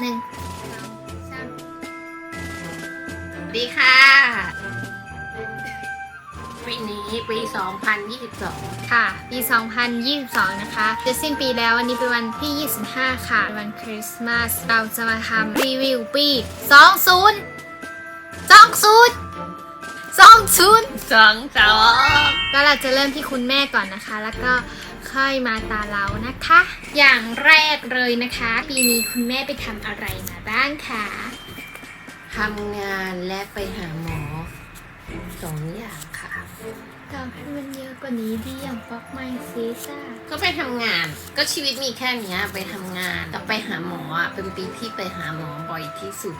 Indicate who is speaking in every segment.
Speaker 1: หนึ่งสองสดีค่ะ ปีนี้ปี 2022
Speaker 2: ค่ะ ปี 2022 นะคะ จะสิ้นปีแล้ววันนี้เป็นวันที่ 25 ค่ะ วันคริสต์มาส เราจะมาทำรีวิวปี 20 20 20
Speaker 1: 2 2แล้
Speaker 2: วเราจะเริ่มที่คุณแม่ก่อนนะคะ แล้วก็ ค่อยมาตาเรานะคะ อย่างแรกเลยนะคะ ปีนี้คุณแม่ไปทำอะไรมาบ้างคะ
Speaker 1: ทำงานและไปหาหมอสองอย่างค่ะ
Speaker 2: ตอบให้มันเยอะกว่านี้ดิอย่างป๊อกไมซีซ่า
Speaker 1: ก็ไปทำงาน ก็ชีวิตมีแค่เนี้ยไปทำงานกับไปหาหมออะเป็นปีที่ไปหาหมอบ่อยที่สุด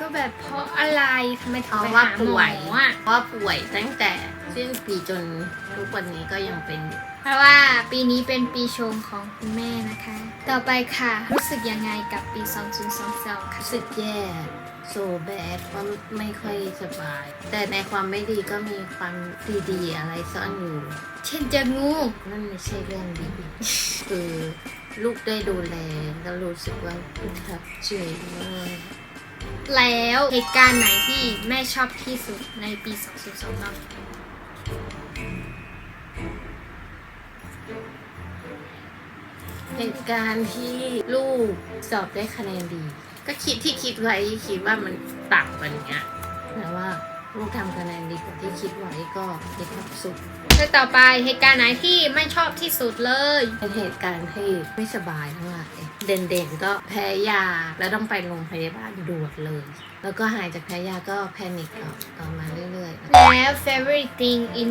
Speaker 2: ก็แบบเพราะอะไรทำไมถึ
Speaker 1: เพ
Speaker 2: งไป
Speaker 1: ราะว่า
Speaker 2: หาหม
Speaker 1: ป่
Speaker 2: อ
Speaker 1: วย
Speaker 2: อะ
Speaker 1: เพราะว่าป่วยตั้งแต่สิ้นปีจนทุกวันนี้ก็ยังเป็นอยู่
Speaker 2: เพราะว่าปีนี้เป็นปีชงของคุณแม่นะคะ ต่อไปค่ะ รู้สึกยังไงกับปี 2022 ค่ะ
Speaker 1: รู้สึกแย่โซแบดเพราะไม่ค่อยสบาย แต่ในความไม่ดีก็มีความดีๆอะไรซ่อนอยู่
Speaker 2: เช่นจะงู
Speaker 1: นั่นไม่ใช่เรื่องดีคือลูกได้ดูแลแล้วรู้สึกว่าประทับใจมาก
Speaker 2: แล้วเหตุการณ์ไหนที่แม่ชอบที่สุดในปี 2022บ้าง
Speaker 1: เหตุการณ์ที่ลูกสอบได้คะแนนดี ก็คิดที่คิดไว้คิดว่ามันต่ำกว่านี้แต่ว่าลูกทำคะแนนดีกว่าที่คิดไว้ก็มีความสุข
Speaker 2: แล้วต่อไปเหตุการณ์ไหนที่ไม่ชอบที่สุดเลย
Speaker 1: เป็นเหตุการณ์ที่ไม่สบายทั้งหลายเด่นๆก็แพ้ยาแล้วต้องไปโรงพยาบาลด่วนเลย แล้วก็หายจากแพ้ยาก็แพนิคต่อต่อมาเรื่อยๆ
Speaker 2: แล้ว favorite thing in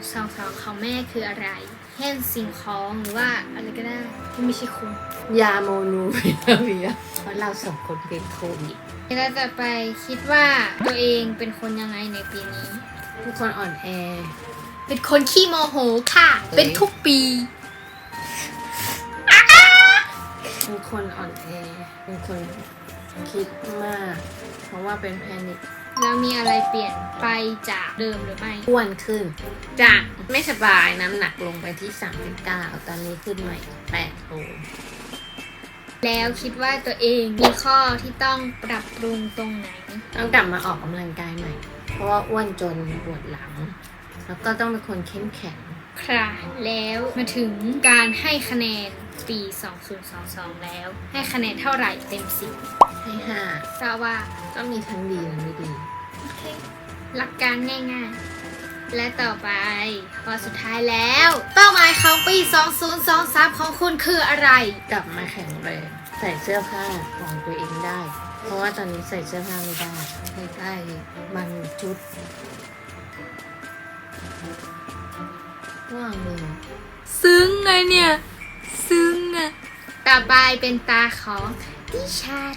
Speaker 2: 2022ของแม่คืออะไร เช่นสิ่งของหรือว่าอะไรก็ได้ที่ไม่ใช่คุณ
Speaker 1: ยาโมนูพิลาเวียเพราะเราสองคนเป็นโควิด
Speaker 2: แล้วต่อไปคิดว่าตัวเองเป็นคนยังไงในปีนี้
Speaker 1: ทุกคนอ่อนแอ
Speaker 2: เป็นคนขี้โมโหค่ะ
Speaker 1: เอ้ย
Speaker 2: เป็นทุกปี
Speaker 1: เป็นคนอ่อนแอเป็นคนคิดมาก เพราะว่าเป็นแพนิค
Speaker 2: แล้วมีอะไรเปลี่ยนไปจากเดิมหรือไม่
Speaker 1: อ้วนขึ้น จากไม่สบายน้ำหนักลงไปที่ 39 ตอนนี้ขึ้นมาอีก8โล
Speaker 2: แล้วคิดว่าตัวเองมีข้อที่ต้องปรับปรุงตรงไหน
Speaker 1: ต้องกลับมาออกกำลังกายใหม่ เพราะว่าอ้วนจนปวดหลัง แล้วก็ต้องเป็นคนเข้มแข็ง
Speaker 2: ค่ะ แล้วมาถึงการให้คะแนน ปี 2022 แล้ว ให้คะแนนเท่าไหร่เต็มสิบ
Speaker 1: ให้
Speaker 2: ทราบว่า
Speaker 1: 5ก็มีทั้งดีและไม่ดี
Speaker 2: โอเค หลักการง่ายๆ และต่อไปข้อสุดท้ายแล้ว เป้าหมายของปี 2023 ของคุณคืออะไร
Speaker 1: กลับมาแข็งแรงใส่เสื้อผ้าของตัวเองได้ เพราะว่าตอนนี้ใส่เสื้อผ้าไม่ได้ไม่ได้บางชุดว่างเลย
Speaker 2: ซึ้งไงเนี่ยซึ้งอะ ต่อไปเป็นตาของดิฉัน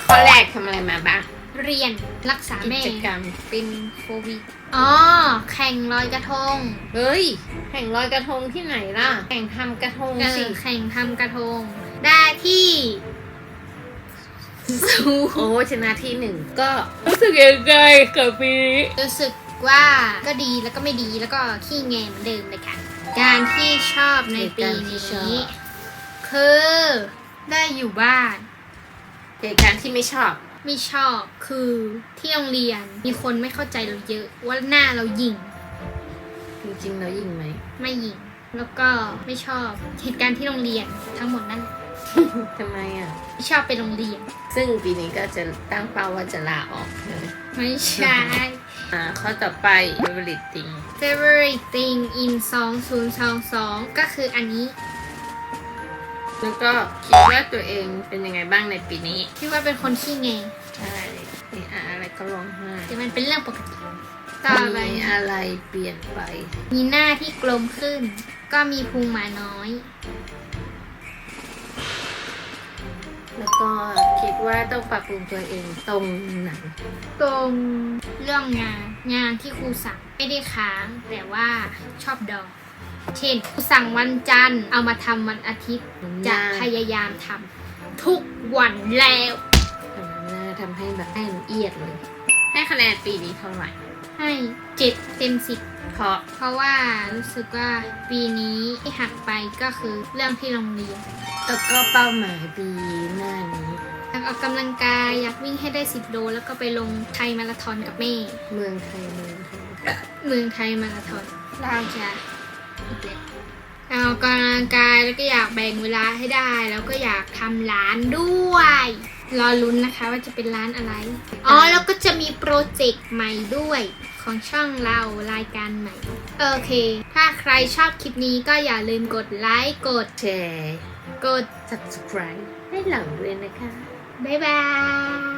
Speaker 1: ข้อแรกทำอะไรมาบ้าง
Speaker 2: เรียนรักษา
Speaker 1: กิ
Speaker 2: แม่
Speaker 1: จกรรม
Speaker 2: เป็นโควิด อ๋อ แข่งลอยกระทง
Speaker 1: เฮ้ย แข่งลอยกระทงที่ไหนล่ะ แข่งทำกระทง
Speaker 2: เอ
Speaker 1: สิ
Speaker 2: อแข่งทำกระทง ได้ที่สู
Speaker 1: โอ้ชนะที่หนึ่งก็รู้สึกยังไงกับปีนี้
Speaker 2: รู้สึกว่าก็ดีแล้วก็ไม่ดีแล้วก็ขี้แงเหมือนเดิมเลยค่ะ การที่ชอบในปีนี้ คือ ได้อยู่บ้าน
Speaker 1: เหตุการณ์ที่ไม่ชอบ
Speaker 2: ไม่ชอบคือที่โรงเรียนมีคนไม่เข้าใจเราเยอะว่าหน้าเราหยิ่ง
Speaker 1: จริงๆแล้วยิงไหม
Speaker 2: ไม่หยิ่ง แล้วก็ไม่ชอบเหตุการณ์ที่โรงเรียนทั้งหมดนั่นแหละ
Speaker 1: ทำไมอะ
Speaker 2: ไม่ชอบไปโรงเรียน
Speaker 1: ซึ่งปีนี้ก็จะตั้งเป้าว่าจะลาออกเลย
Speaker 2: ไม่ใช่
Speaker 1: อ่าข้อต่อไป favorite thing
Speaker 2: favorite thing in 2022 ก็คืออันนี้
Speaker 1: แล้วก็คิดว่าตัวเองเป็นยังไงบ้างในปีนี้
Speaker 2: คิดว่าเป็นคนขี้แง
Speaker 1: ใช่มีอะไรก็ร้องไห้
Speaker 2: แต่มันเป็นเรื่องปกติต่อไป
Speaker 1: มีอะไรเปลี่ยนไป
Speaker 2: มีหน้าที่กลมขึ้น ก็มีพุงหมาน้อย
Speaker 1: แล้วก็คิดว่าต้องปรับปรุงตัวเองตรงไหน
Speaker 2: ตรงเรื่องงานงานที่ครูสั่งไม่ได้ค้างแต่ว่าชอบดอง เช่นครูสั่งวันจันทร์เอามาทำวันอาทิตย์ จะพยายามทำทุกวันแล้ว
Speaker 1: ทำหน้าทำให้แบบให้ละเอียดเลย ให้คะแนนปีนี้เท่าไหร่
Speaker 2: ให้เจ็ดเต็มสิบ
Speaker 1: เพราะ
Speaker 2: เพราะว่ารู้สึกว่าปีนี้ที่หักไปก็คือเรื่องที่โรงเรียน
Speaker 1: แล้วก็เป้าหมายปีหน้านี้
Speaker 2: แล้วออกกำลังกายอยากวิ่งให้ได้10โลแล้วก็ไปลงไทยมาราธอนกับแม่
Speaker 1: เมืองไทยเมืองไทย
Speaker 2: เมืองไทยมาราธอนเราจะอีกแล้ว ออกกำลังกายแล้วก็อยากแบ่งเวลาให้ได้ แล้วก็อยากทำร้านด้วย รอลุ้นนะคะว่าจะเป็นร้านอะไร อ๋อ แล้วก็จะมีโปรเจกต์ใหม่ด้วย ของช่องเรารายการใหม่ โอเค ถ้าใครชอบคลิปนี้ก็อย่าลืมกดไลค์กด
Speaker 1: แชร์
Speaker 2: กด
Speaker 1: subscribe ให้เราด้วยนะคะ
Speaker 2: บ๊ายบาย